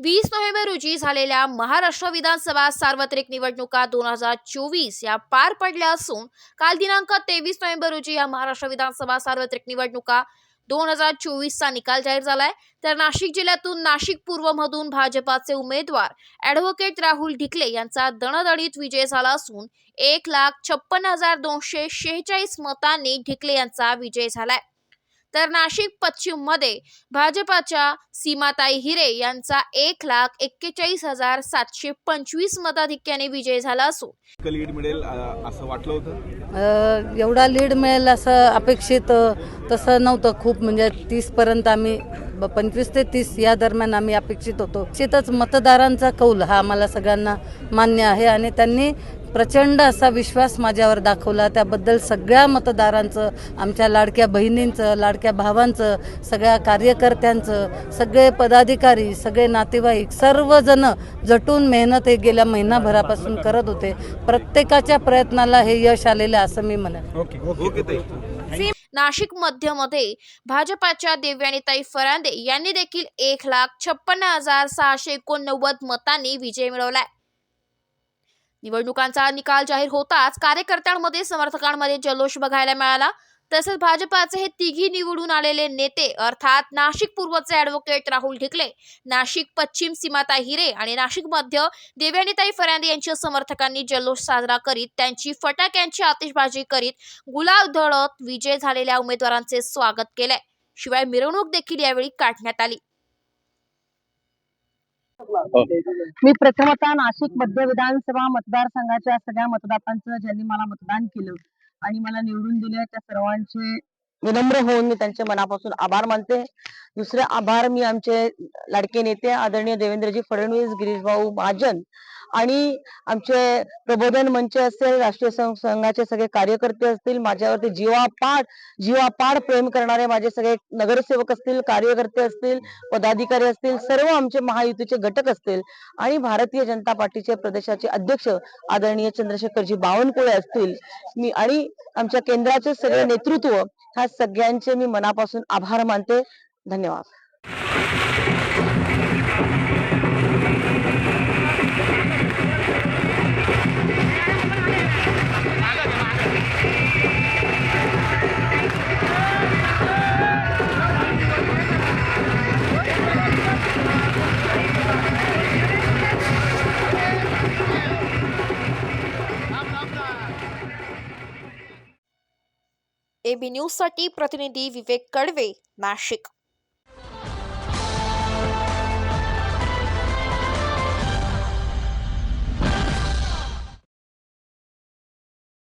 वीस नोव्हेंबर रोजी झालेल्या महाराष्ट्र विधानसभा सार्वत्रिक निवडणुका दोन हजार चोवीस या पार पडल्या असून काल दिनांक तेवीस नोव्हेंबर रोजी या महाराष्ट्र विधानसभा सार्वत्रिक निवडणुका दोन हजार चोवीसचा निकाल जाहीर झालाय. तर नाशिक जिल्ह्यातून नाशिक पूर्वमधून भाजपाचे उमेदवार ॲडव्होकेट राहुल ढिकले यांचा दणदणीत विजय झाला असून एक लाख छप्पन हजार दोनशे शेहेचाळीस मतांनी ढिकले यांचा विजय झालाय. तर नाशिक पश्चिममध्ये भाजपाच्या सीमाताई हिरे यांचा एक लाख एक्केचाळीस हजार सातशे पंचवीस मताधिक्याने विजय झाला असून इतकं लीड मिळेल असं वाटलं होतं? अ, एवढा लीड मिळेल असं अपेक्षित तसं नव्हतं खूप. म्हणजे तीसपर्यंत आम्ही ब- पंचवीस ते तीस या दरम्यान आम्ही अपेक्षित होतो. निश्चितच मतदारांचा कौल हा आम्हाला सगळ्यांना मान्य आहे आणि त्यांनी प्रचंड असा विश्वास माझ्यावर दाखवला. त्याबद्दल सगळ्या मतदारांचं आमच्या लाडक्या बहिणींचं लाडक्या भावांचं सगळ्या कार्यकर्त्यांचं सगळे पदाधिकारी सगळे नातेवाईक सर्वजण जटून मेहनत हे गेल्या महिनाभरापासून करत होते. प्रत्येकाच्या प्रयत्नाला हे यश आलेलं आहे असं मी म्हणेन. Okay okay. ताई. नाशिक मध्यमध्ये भाजपाच्या देवयानीताई फरांदे यांनी देखील एक लाख छप्पन्न हजार सहाशे एकोणनव्वद मतांनी विजय मिळवलाय. निवडणुकांचा निकाल जाहीर होताच कार्यकर्त्यांमध्ये समर्थकांमध्ये जल्लोष बघायला मिळाला. तसेच भाजपाचे हे तिघी निवडून आलेले नेते अर्थात नाशिक पूर्वचे ॲडव्होकेट राहुल ढिकले नाशिक पश्चिम सीमाताई हिरे आणि नाशिक मध्य देव्यानीताई फरांदे यांच्या समर्थकांनी जल्लोष साजरा करीत त्यांची फटाक्यांची आतिषबाजी करीत गुलाल उधळत विजय झालेल्या उमेदवारांचे स्वागत केले शिवाय मिरवणूक देखील यावेळी काढण्यात आली. मी प्रथमतः नाशिक मध्य विधानसभा मतदारसंघाच्या सगळ्या मतदारांचं ज्यांनी मला मतदान केलं आणि मला निवडून दिले त्या सर्वांचे विनम्र होऊन मी त्यांचे मनापासून आभार मानते. दुसरे आभार मी आमचे लाडके नेते आदरणीय देवेंद्रजी फडणवीस गिरीशभाऊ महाजन आणि आमचे प्रबोधन मंच असेल राष्ट्रीय संघाचे सगळे कार्यकर्ते असतील माझ्यावरती जीवापाड जीवापाड प्रेम करणारे माझे सगळे नगरसेवक असतील कार्यकर्ते असतील पदाधिकारी असतील सर्व आमचे महायुतीचे घटक असतील आणि भारतीय जनता पार्टीचे प्रदेशाचे अध्यक्ष आदरणीय चंद्रशेखरजी बावनकुळे असतील. मी आणि आमच्या केंद्राचे सगळे नेतृत्व ह्या सगळ्यांचे मी मनापासून आभार मानते. धन्यवाद. एबी न्यूजसाठी प्रतिनिधी विवेक कडवे नाशिक.